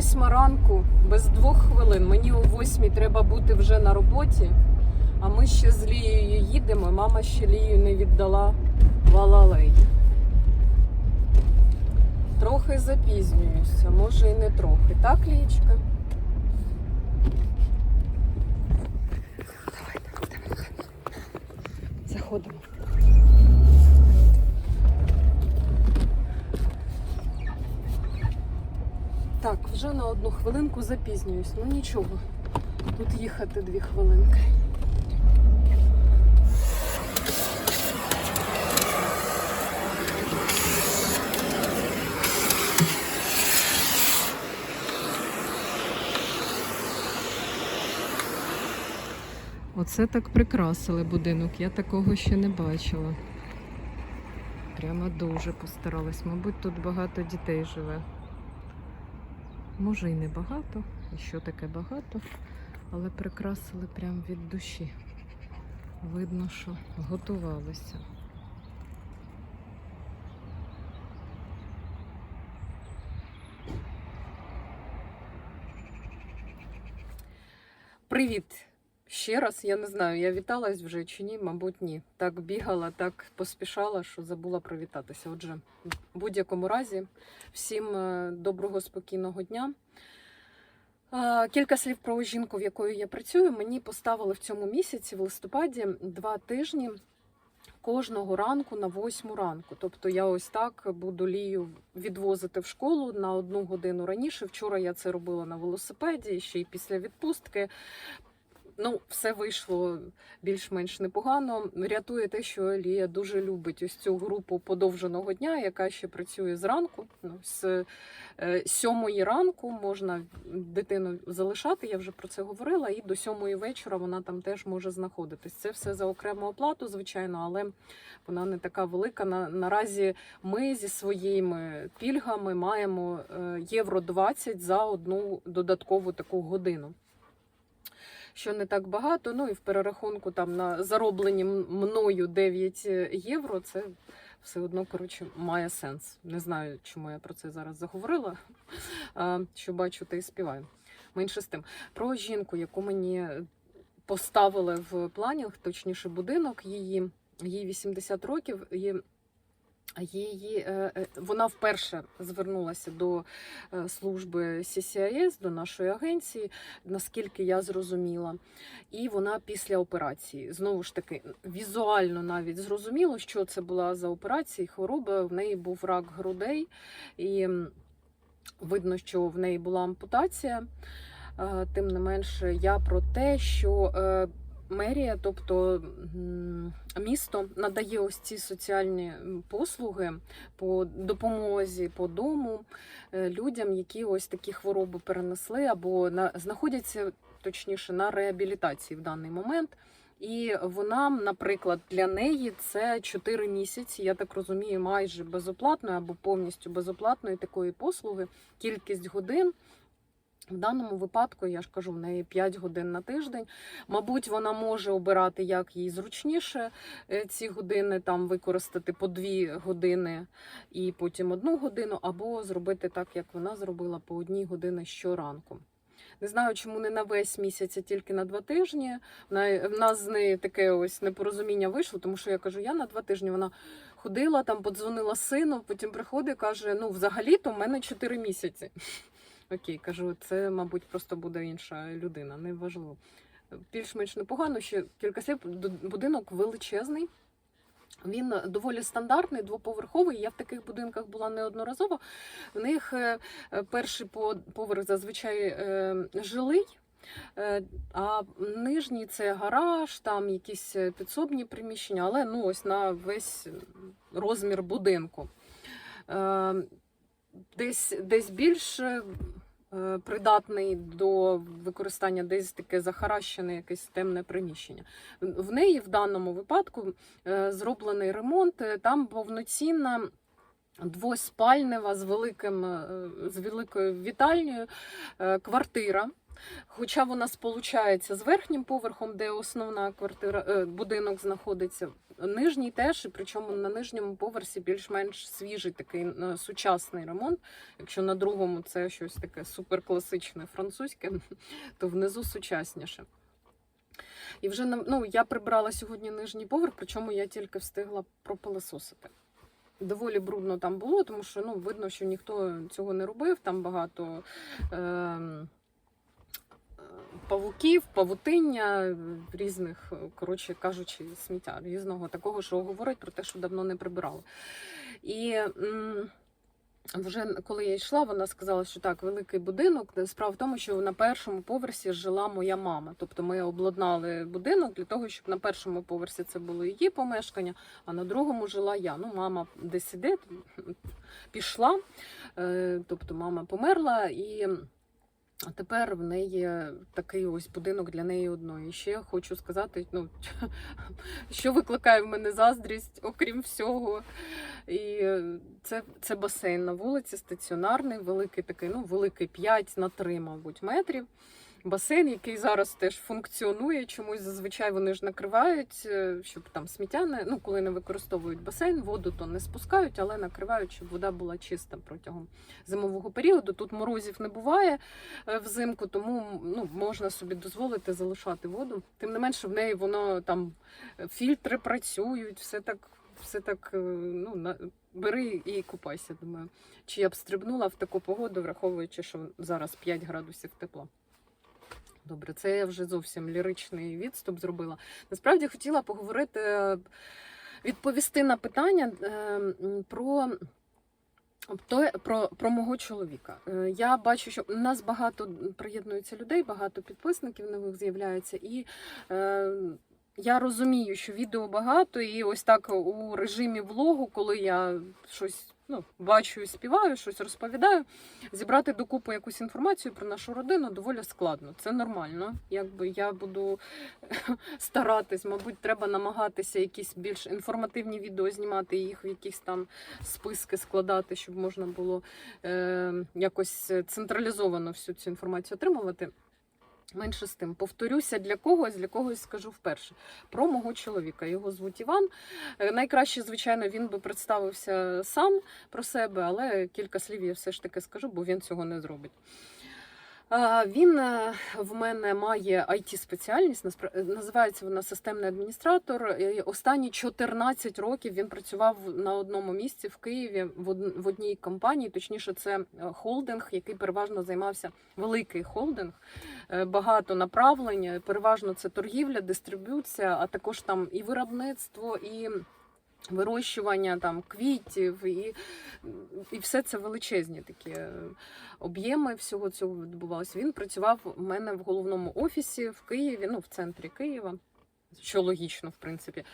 восьма ранку, без двох хвилин. Мені о восьмій треба бути вже на роботі. А ми ще з Лією їдемо. Мама ще Лію не віддала в Алалей. Трохи запізнююся, може і не трохи. Так, Лієчка? Заходимо. Так, вже на одну хвилинку запізнююсь. Ну нічого. Тут їхати дві хвилинки. Оце так прикрасили будинок. Я такого ще не бачила. Прямо дуже постаралась. Мабуть, тут багато дітей живе. Може і не багато, і що таке багато, але прикрасили прямо від душі. Видно, що готувалися. Привіт! Ще раз, я не знаю, я віталась вже чи ні, мабуть, ні. Так бігала, так поспішала, що забула привітатися. Отже, в будь-якому разі, всім е, доброго, спокійного дня. Кілька слів про жінку, в якої я працюю. Мені поставили в цьому місяці, в листопаді, два тижні кожного ранку на восьму ранку. Тобто я ось так буду лію відвозити в школу на одну годину раніше. Вчора я це робила на велосипеді, ще й після відпустки. Ну, все вийшло більш-менш непогано. Рятує те, що Лія дуже любить ось цю групу подовженого дня, яка ще працює зранку. Ну, з е, сьомої ранку можна дитину залишати. Я вже про це говорила. І до сьомої вечора вона там теж може знаходитись. Це все за окрему оплату, звичайно, але вона не така велика. На, наразі ми зі своїми пільгами маємо е, євро 20 за одну додаткову таку годину що не так багато. Ну і в перерахунку там на зароблені мною 9 євро, це все одно коротше має сенс. Не знаю, чому я про це зараз заговорила. Що бачу, та й співаю. Менше з тим. Про жінку, яку мені поставили в планінг, точніше, будинок її. Їй 80 років. І Її е, е, вона вперше звернулася до е, служби CCIS, до нашої агенції, наскільки я зрозуміла. І вона після операції знову ж таки візуально навіть зрозуміло, що це була за операція, хвороба. В неї був рак грудей, і видно, що в неї була ампутація. Тим не менше, я про те, що мерія, тобто місто, надає ось ці соціальні послуги по допомозі по дому е, людям, які ось такі хвороби перенесли або на знаходяться точніше на реабілітації в даний момент. І вона, наприклад, для неї це 4 місяці, я так розумію, майже безоплатної або повністю безоплатної такої послуги, кількість годин. В даному випадку, я ж кажу, в неї 5 годин на тиждень. Мабуть, вона може обирати, як їй зручніше е, ці години, там використати по 2 години і потім одну годину, або зробити так, як вона зробила, по одній години щоранку. Не знаю, чому не на весь місяць, а тільки на два тижні. В нас з нею таке ось непорозуміння вийшло, тому що я кажу, я на два тижні вона ходила, там подзвонила сину, потім приходить і каже: ну, взагалі-то в мене 4 місяці. Окей, кажу, це, мабуть, просто буде інша людина, неважливо. Більш-менш непогано, ще кілька слів. Будинок величезний. Він доволі стандартний, двоповерховий. Я в таких будинках була неодноразово. В них е, перший поверх зазвичай е, жилий. е, А нижній це гараж, там якісь підсобні приміщення, але ну ось на весь розмір будинку. Десь, десь більше придатний до використання, десь таке захаращене, якесь темне приміщення. В неї в даному випадку е, зроблений ремонт, е, там повноцінна. Двоспальнева з великим е, з великою вітальнею е, квартира Хоча вона сполучається з верхнім поверхом, де основна квартира, е, будинок знаходиться. Нижній теж, і причому на нижньому поверсі більш-менш свіжий такий е, сучасний ремонт. Якщо на другому це щось таке суперкласичне французьке, то внизу сучасніше. І вже ну, я прибрала сьогодні нижній поверх, причому я тільки встигла пропилесосити. Доволі брудно там було, тому що ну, видно, що ніхто цього не робив. Там багато е, павуків, павутиння, різних, е, коротше кажучи, сміття різного такого, що говорить про те, що давно не прибирали. І вже коли я йшла, вона сказала, що так, великий будинок. Справа в тому, що на першому поверсі жила моя мама. Тобто ми обладнали будинок для того, щоб на першому поверсі це було її помешкання, а на другому жила я. Ну, мама десь іде, пішла. Е, Тобто мама померла і. А тепер в неї такий ось будинок для неї одної. І ще хочу сказати, ну що викликає в мене заздрість, окрім всього. І це, це басейн на вулиці, стаціонарний, великий такий, ну великий 5 на 3, мабуть, метрів. Басейн, який зараз теж функціонує, чомусь зазвичай вони ж накривають, е, щоб там сміття не ну, коли не використовують басейн, воду то не спускають, але накривають, щоб вода була чиста протягом зимового періоду. Тут морозів не буває е, взимку, тому ну, можна собі дозволити залишати воду. Тим не менше, в неї воно там е, фільтри працюють, все так, все так. Ну, бери і купайся. Думаю, чи я б стрибнула в таку погоду, враховуючи, що зараз 5 градусів тепла. Добре, це я вже зовсім ліричний відступ зробила. Насправді хотіла поговорити, відповісти на питання е, про. То про, про мого чоловіка. Е, Я бачу, що у нас багато приєднується людей, багато підписників нових з'являється, і е, я розумію, що відео багато, і ось так у режимі влогу, коли я щось ну, бачу співаю, щось розповідаю, зібрати докупи якусь інформацію про нашу родину доволі складно. Це нормально. Якби я буду старатись, мабуть, треба намагатися якісь більш інформативні відео знімати, їх в якісь там списки складати, щоб можна було е, якось централізовано всю цю інформацію отримувати. Менше з тим, повторюся для когось, для когось скажу вперше про мого чоловіка. Його звуть Іван. Е, Найкраще, звичайно, він би представився сам про себе, але кілька слів я все ж таки скажу, бо він цього не зробить. Він е, в мене має it спеціальність називається вона системний адміністратор. І Останні 14 років він працював на одному місці в Києві в одній компанії. Точніше, це е, холдинг, який переважно займався великий холдинг, е, багато направлень. Переважно це торгівля, дистриб'юція, а також там і виробництво, і вирощування там квітів, і, і все це величезні такі е, об'єми всього цього відбувалося. Він працював у мене в головному офісі в Києві, ну в центрі Києва. Що логічно, в принципі,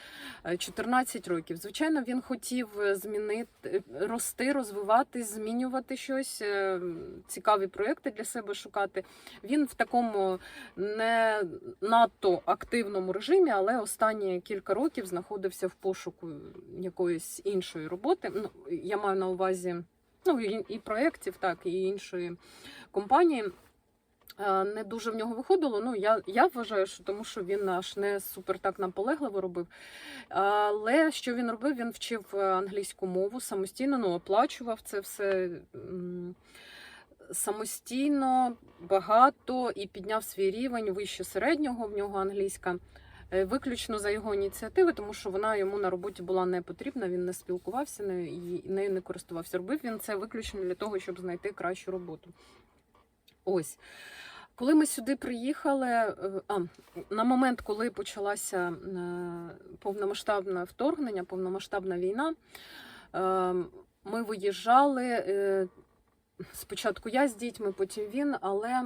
Е, 14 років. Звичайно, він хотів е, змінити, рости, розвиватись, змінювати щось, е, цікаві проекти для себе шукати. Він в такому не надто активному режимі, але останні кілька років знаходився в пошуку якоїсь іншої роботи. Ну, я маю на увазі ну, і проєктів, так, і іншої компанії. Е, Не дуже в нього виходило. Ну, я, я вважаю, що тому що він аж не супер так наполегливо робив. Але що він робив? Він вчив е, англійську мову самостійно, ну, оплачував це все самостійно, багато і підняв свій рівень вище середнього в нього англійська. Е, Виключно за його ініціативи, тому що вона йому на роботі була не потрібна, він не спілкувався нею і нею не користувався. Робив він це виключно для того, щоб знайти кращу роботу. Ось. Коли ми сюди приїхали, е, а, на момент, коли почалося е, повномасштабне вторгнення, повномасштабна війна, е, ми виїжджали. Спочатку я з дітьми, потім він, але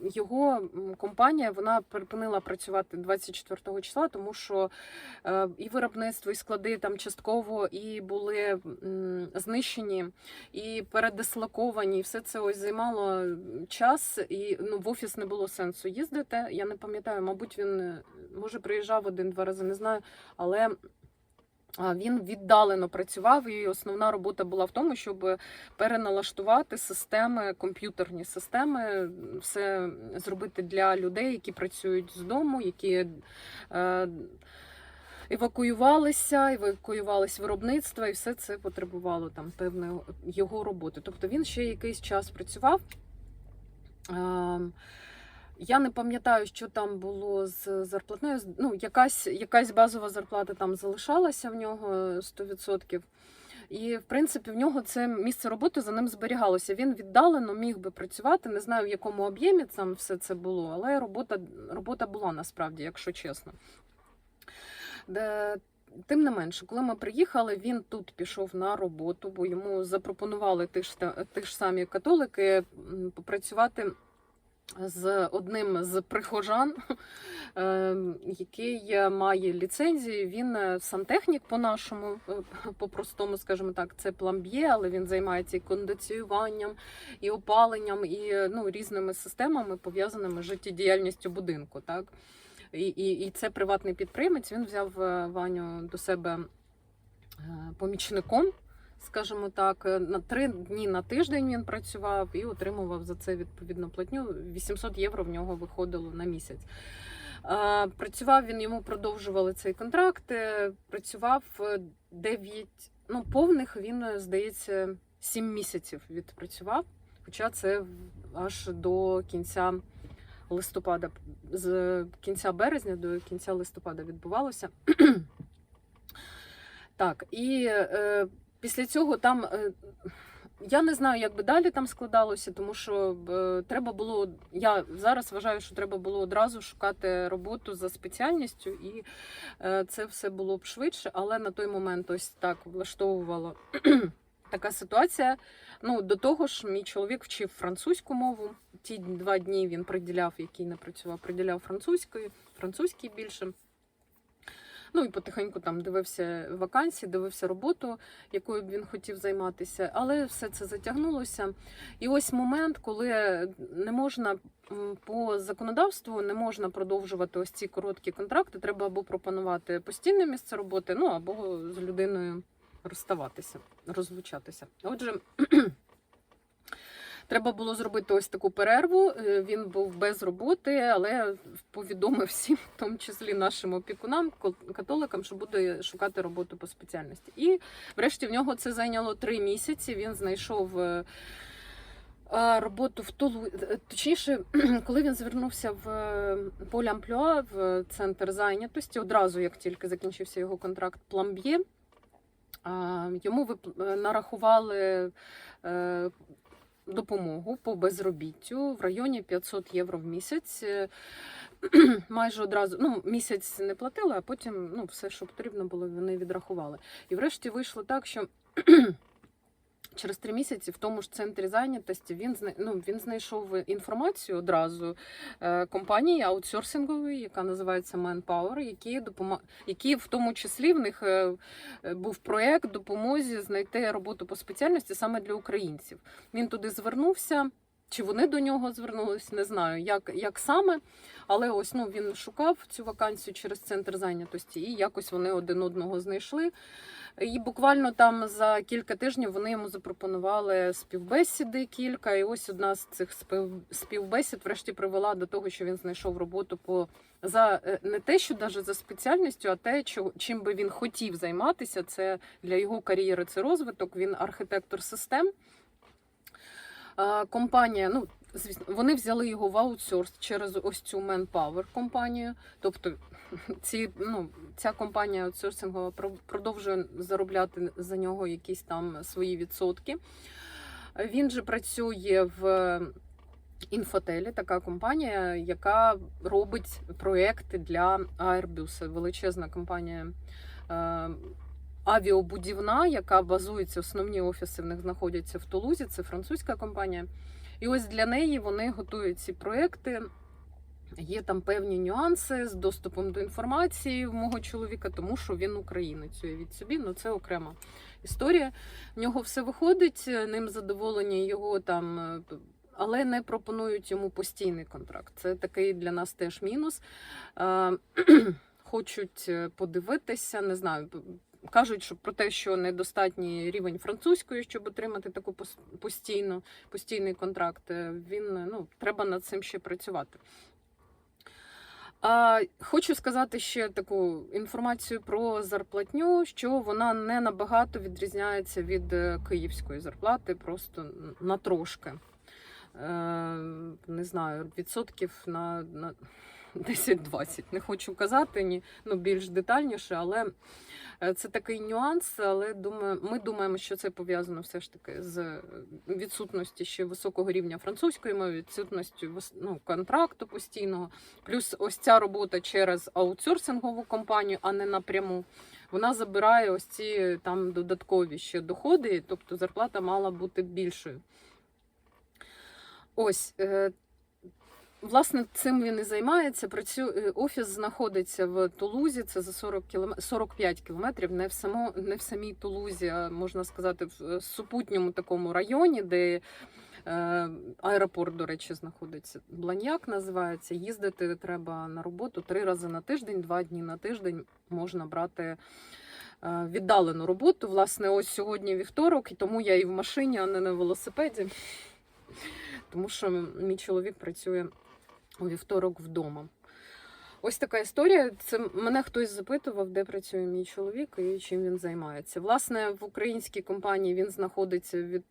його компанія вона припинила працювати 24 числа, тому що е, і виробництво, і склади там частково і були знищені, і передислоковані. І все це ось займало час, і ну, в офіс не було сенсу їздити. Я не пам'ятаю, мабуть, він е, може приїжджав один-два рази, не знаю, але Він віддалено працював, і основна робота була в тому, щоб переналаштувати системи, комп'ютерні системи, все зробити для людей, які працюють з дому, які е, евакуювалися, евакуювалися виробництва, і все це потребувало там певної його роботи. Тобто він ще якийсь час працював. Е, я не пам'ятаю, що там було з зарплатною. Ну, якась, якась базова зарплата там залишалася в нього 100%. І, в принципі, в нього це місце роботи за ним зберігалося. Він віддалено міг би працювати. Не знаю, в якому об'ємі там все це було, але робота, робота була насправді, якщо чесно. Де, Тим не менше, коли ми приїхали, він тут пішов на роботу, бо йому запропонували ті ж, ті ж самі католики попрацювати з одним з прихожан, е, який має ліцензію. Він е, сантехнік по-нашому, е, по-простому, скажімо так, це пламб'є, але він займається і кондиціюванням, і опаленням, і е, ну, різними системами, пов'язаними з життєдіяльністю будинку. Так? І, і, і це приватний підприємець. Він взяв Ваню до себе помічником. Скажімо так, е, на три дні на тиждень він працював і отримував за це відповідну платню. 800 євро в нього виходило на місяць. Е, Працював він, йому продовжували цей контракт. е, Працював 9, ну повних він, е, здається, 7 місяців відпрацював. Хоча це аж до кінця листопада, з кінця березня до кінця листопада відбувалося. Так, і е, після цього там. Е, я не знаю, як би далі там складалося, тому що е, треба було. Я зараз вважаю, що треба було одразу шукати роботу за спеціальністю, і е, це все було б швидше, але на той момент ось так влаштовувала така ситуація. Ну, до того ж, мій чоловік вчив французьку мову. Ті два дні він приділяв, який не працював, приділяв французької, французькій більше. Ну і потихеньку там дивився вакансії, дивився роботу, якою б він хотів займатися, але все це затягнулося. І ось момент, коли не можна по законодавству не можна продовжувати ось ці короткі контракти. Треба або пропонувати постійне місце роботи, ну або з людиною розставатися, розлучатися. Отже. Треба було зробити ось таку перерву. Е, Він був без роботи, але повідомив всім, в тому числі нашим опікунам, католикам, що буде шукати роботу по спеціальності. І врешті в нього це зайняло три місяці. Він знайшов е, роботу в Тулу. е, Точніше, коли він звернувся в Поль в центр зайнятості, одразу як тільки закінчився його контракт пламб'є, йому нарахували. Допомогу по безробіттю в районі 500 євро в місяць. Е, Майже одразу ну, місяць не платили, а потім ну, все, що потрібно було, вони відрахували. І врешті вийшло так, що через три місяці в тому ж центрі зайнятості він ну, він знайшов інформацію одразу е, компанії аутсорсингової, яка називається Manpower, які допома... які в тому числі в них е, е, був проект допомозі знайти роботу по спеціальності саме для українців. Він туди звернувся. Чи вони до нього звернулись, не знаю, як, як саме. Але ось ну, він шукав цю вакансію через центр зайнятості, і якось вони один одного знайшли. І буквально там за кілька тижнів вони йому запропонували співбесіди кілька. І ось одна з цих спів- співбесід врешті привела до того, що він знайшов роботу по за е, не те, що навіть за спеціальністю, а те, чим би він хотів займатися. Це для його кар'єри це розвиток. Він архітектор систем. Компанія, ну звісно, вони взяли його в аутсорс через ось цю Manpower компанію. Тобто ці, ну, ця компанія аутсорсингова про- продовжує заробляти за нього якісь там свої відсотки. Він же працює в інфотелі, така компанія, яка робить проекти для Airbus. Величезна компанія. Авіабудівна, яка базується, основні офіси в них знаходяться в Тулузі, це французька компанія. І ось для неї вони готують ці проекти. Є там певні нюанси з доступом до інформації в мого чоловіка, тому що він українець від собі. Ну це окрема історія. В нього все виходить, ним задоволені його там. Але не пропонують йому постійний контракт. Це такий для нас теж мінус. Е, Хочуть е, подивитися, не знаю, кажуть, що про те, що недостатній рівень французької, щоб отримати таку постійну, постійний контракт, е, він ну, треба над цим ще працювати. А, хочу сказати ще таку інформацію про зарплатню, що вона не набагато відрізняється від е, київської зарплати, просто на трошки. Е, не знаю, відсотків на, на 10-20. Не хочу казати ні, ну, більш детальніше, але е, це такий нюанс. Але думаю, ми думаємо, що це пов'язано все ж таки з відсутності ще високого рівня французької мови, відсутністю ну, контракту постійного. Плюс ось ця робота через аутсорсингову компанію, а не напряму. Вона забирає ось ці там додаткові ще доходи, тобто зарплата мала бути більшою. Ось. Власне, цим він і займається. Працю... е, Офіс знаходиться в Тулузі, це за 40 кілом... 45 кілометрів, не в, само... не в самій Тулузі, а можна сказати, в е, супутньому такому районі, де е... аеропорт, до речі, знаходиться. Бланьяк називається. Їздити треба на роботу три рази на тиждень, два дні на тиждень можна брати е, віддалену роботу. Власне, ось сьогодні вівторок, і тому я і в машині, а не на велосипеді. Тому що мій чоловік працює у вівторок вдома. Ось така історія. Це мене хтось запитував, де працює мій чоловік і чим він займається. Власне, в українській компанії він знаходиться від,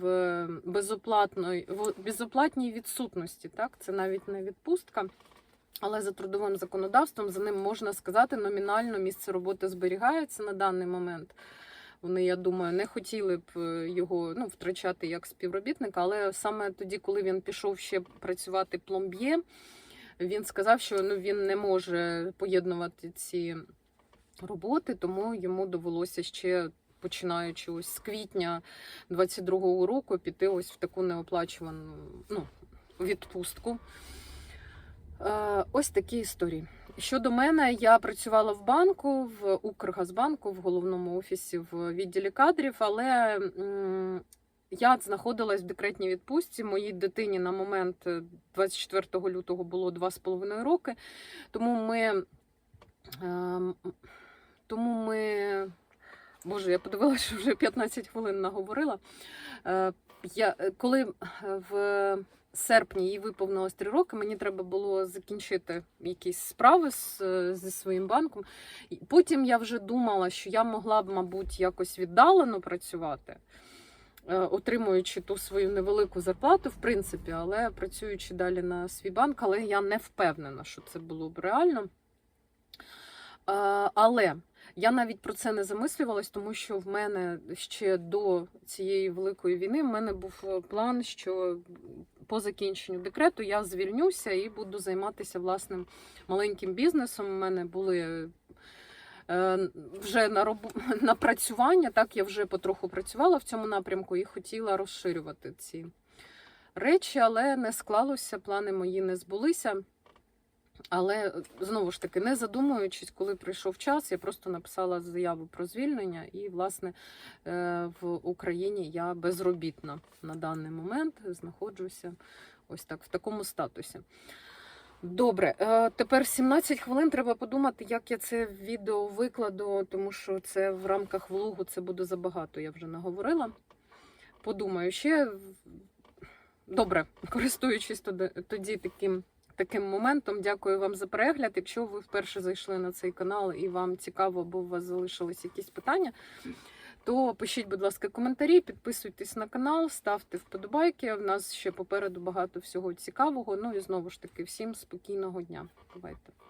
в безоплатної в безоплатній відсутності. Так, це навіть не відпустка. Але за трудовим законодавством за ним можна сказати, номінально місце роботи зберігається на даний момент. Вони, я думаю, не хотіли б е, його ну, втрачати як співробітника, але саме тоді, коли він пішов ще працювати пломб'є, він сказав, що ну, він не може поєднувати ці роботи, тому йому довелося ще. Починаючи ось з квітня 22-го року піти ось в таку неоплачувану ну, відпустку. Е, ось такі історії. Щодо мене, я працювала в банку, в Укргазбанку, в головному офісі в відділі кадрів, але я знаходилась в декретній відпустці. Моїй дитині на момент е, 24 лютого було 2,5 роки. Тому ми. ем, Тому ми. Боже, я подивилася, що вже 15 хвилин наговорила. Е, Я, е, коли е, в серпні їй виповнилось 3 роки, мені треба було закінчити якісь справи з, зі своїм банком. Потім я вже думала, що я могла б, мабуть, якось віддалено працювати, е, отримуючи ту свою невелику зарплату, в принципі, але працюючи далі на свій банк, але я не впевнена, що це було б реально. Е, Але я навіть про це не замислювалась, тому що в мене ще до цієї великої війни в мене був е, план, що по закінченню декрету я звільнюся і буду займатися власним маленьким бізнесом. У мене були е, вже на роб... напрацювання, так я вже потроху працювала в цьому напрямку і хотіла розширювати ці речі, але не склалося, плани мої не збулися. Але е, знову ж таки, не задумуючись, коли прийшов час, я просто написала заяву про звільнення, і, власне, е, в Україні я безробітна на даний момент знаходжуся ось так в такому статусі. Добре, е, тепер 17 хвилин. Треба подумати, як я це відео викладу, тому що це в рамках влогу це буде забагато, я вже наговорила. Подумаю ще. Добре, користуючись тоді, тоді таким таким моментом. Дякую вам за перегляд. Якщо ви вперше зайшли на цей канал і вам цікаво, або у вас залишились якісь питання, то пишіть, будь ласка, коментарі, підписуйтесь на канал, ставте вподобайки. У нас ще попереду багато всього цікавого. Ну і знову ж таки, всім спокійного дня. Бувайте.